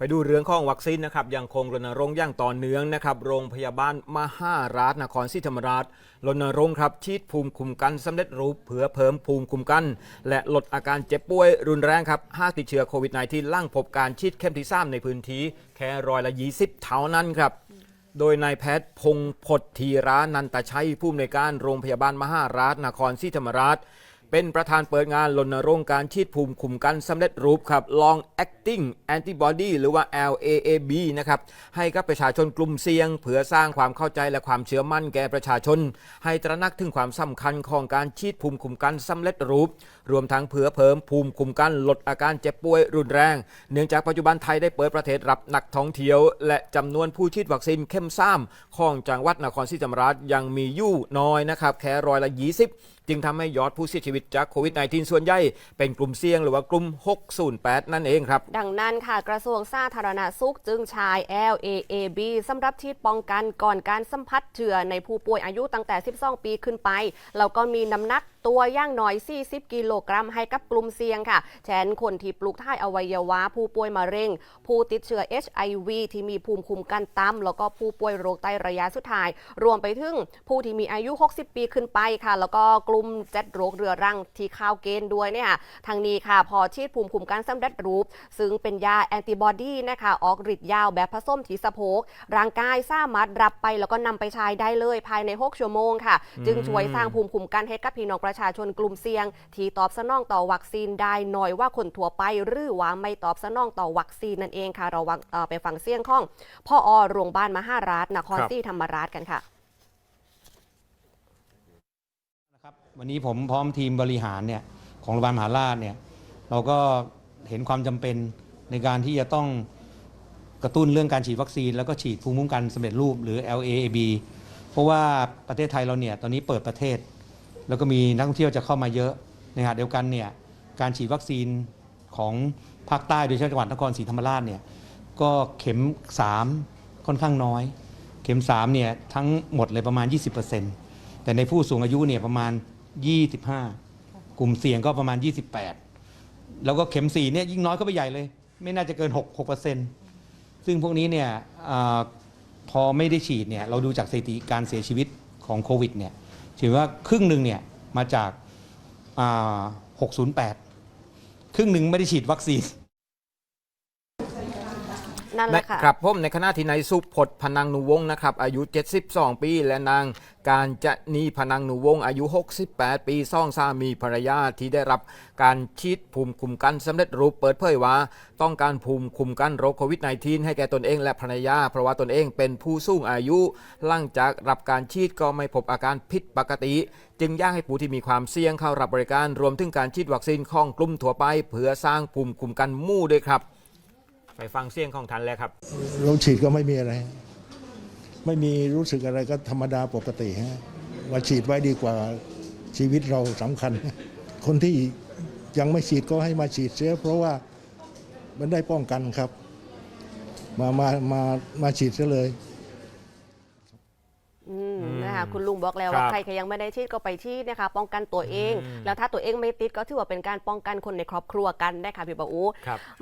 ไปดูเรื่องของวัคซีนนะครับยังคงรณรงค์อย่างต่อเนื่องนะครับโรงพยาบาลมหาราชนครศรีธรรมราชรณรงค์ครับฉีดภูมิคุ้มกันสำเร็จรูปเพื่อเพิ่มภูมิคุ้มกัน และลดอาการเจ็บป่วยรุนแรงครับหากติดเชื้อโควิด -19 ล่างพบการฉีดเข็มที่3ในพื้นที่แค่ร้อยละ20 เท่านั้นครับโดยนายแพทย์พงพดทีรานันตชัยผู้อำนวยการโรงพยาบาลมหาราชนครศรีธรรมราช เป็นประธานเปิดงานรณรงค์การฉีดภูมิคุ้มกันสำเร็จรูปครับ Long Acting Antibody หรือว่า LAAB นะครับให้กับประชาชนกลุ่มเสี่ยง เพื่อสร้างความเข้าใจและความเชื่อมั่นแก่ประชาชน ให้ตระหนักถึงความสำคัญของการฉีดภูมิคุ้มกันสำเร็จรูป รวมทั้งเพื่อเพิ่มภูมิคุ้มกันลดอาการเจ็บป่วยรุนแรง เนื่องจากปัจจุบันไทยได้เปิดประเทศรับนักท่องเที่ยว และจำนวนผู้ฉีดวัคซีนเข้มซ้ำของจังหวัดนครศรีธรรมราชยังมีอยู่น้อยนะครับแค่ร้อยละ 20 จึงทำให้ยอดผู้เสียชีวิตจากโควิด -19 ส่วนใหญ่เป็นกลุ่มเสี่ยงหรือว่ากลุ่ม 608 นั่นเองครับ ดังนั้นค่ะกระทรวงสาธารณสุขจึงใช้ LAAB สำหรับฉีดป้องกันก่อนการสัมผัสเชื้อในผู้ป่วยอายุตั้งแต่ 12 ปีขึ้นไปแล้วก็มีน้ำหนักตัวย่างน้อย 40 กิโลกรัมให้กับกลุ่มเสี่ยงค่ะเช่นคนที่ปลูกถ่ายอวัยวะ ผู้ป่วยมะเร็ง ผู้ติดเชื้อ HIV ที่มีภูมิคุ้มกันต่ำแล้วก็ผู้ป่วยโรคไตระยะสุดท้าย รวมไปถึงผู้ที่มีอายุ 60 ปีขึ้นไปค่ะ แล้วก็กลุ่มเจ็ดโรคเรื้อรังที่เข้าวเกณฑ์ด้วยเนี่ยค่ะทางนี้ค่ะพอฉีดภูมิคุ้มกันสำเร็จรูป ซึ่งเป็นยาแอนติบอดีนะคะออกฤทธิ์ยาวแบบผสมที่สะโพกร่างกายสามารถรับไปแล้วก็นำไปใช้ได้เลยภายใน 6 ชั่วโมงค่ะ จึงช่วยสร้างภูมิคุ้มกันให้กับพี่น้องประชาชนกลุ่มเสี่ยง ที่ตอบสนองต่อวัคซีนได้น้อยว่าคนทั่วไป หรือว่าไม่ตอบสนองต่อวัคซีนนั่นเองค่ะเราวังเอ่อไปฟังเสียงของพ่ออโรงพยาบาลมหาราชนครครับศรีธรรมราชกันค่ะนะครับวันนี้ผมพร้อมทีมบริหารเนี่ยของโรงพยาบาลมหาราชเนี่ยเราก็เห็นความจำเป็นในการที่จะต้องกระตุ้นเรื่องการฉีดวัคซีน แล้วก็ฉีดภูมิคุ้มกันสำเร็จรูปหรือ LAAB เพราะว่าประเทศไทยเราเนี่ยตอนนี้เปิดประเทศ แล้วก็มีนักท่องเที่ยวจะเข้ามาเยอะในขณะเดียวกันเนี่ยการฉีดวัคซีนของภาคใต้โดยเฉพาะจังหวัดนครศรีธรรมราชเนี่ยก็เข็ม 3 ค่อนข้างน้อย เข็ม3เนี่ยทั้งหมดเลยประมาณ 20%แต่ในผู้สูงอายุเนี่ยประมาณ 25 กลุ่มเสี่ยงก็ประมาณ 28 แล้วก็เข็ม4เนี่ยยิ่งน้อยก็ไปใหญ่เลย ไม่น่าจะเกิน 6 6 ซึ่งพวกนี้เนี่ยอพอไม่ได้ฉีดเนี่ยเราดูจากสถิติการเสียชีวิตของโควิดเนี่ย ถือว่าครึ่งหนึ่งเนี่ยมาจากา608 ครึ่งหนึ่งไม่ได้ฉีดวัคซีน นั่นแหละค่ะครับผมในขณะที่นายสุพจน์พนังหนูวงศ์นะครับ อายุ 72 ปี และนางการจะนีพนังหนูวงศ์อายุ 68 ปีซ่องสามีภรรยาที่ได้รับการฉีดภูมิคุ้มกันสำเร็จรูปเปิดเผยว่า ต้องการภูมิคุ้มกันโรคโควิด -19 ให้แก่ตนเองและภรรยา เพราะว่าตนเองเป็นผู้สูงอายุ หลังจากรับการฉีดก็ไม่พบอาการผิดปกติ จึงอยากให้ผู้ที่มีความเสี่ยงเข้ารับบริการรวมถึงการฉีดวัคซีนของกลุ่มทั่วไป เพื่อสร้างภูมิคุ้มกันหมู่ด้วยครับ ไปฟังเสียงของท่านเลยครับเราฉีดก็ไม่มีอะไร ไม่มีรู้สึกอะไรก็ธรรมดาปกติฮะว่าฉีดไว้ดีกว่าชีวิตเราสำคัญ คนที่ยังไม่ฉีดก็ให้มาฉีดเสียเพราะว่ามันได้ป้องกันครับ มามามามาฉีดซะเลยอืมนะคะคุณลุงบอกแล้วครัว่าบใครใครยังไม่ได้ฉีดก็ไปฉีดนะคะ ป้องกันตัวเองอืมแล้วถ้าตัวเองไม่ติดก็ถือว่าเป็นการป้องกันคนในครอบครัวกันนะคะพี่ปะอูครับ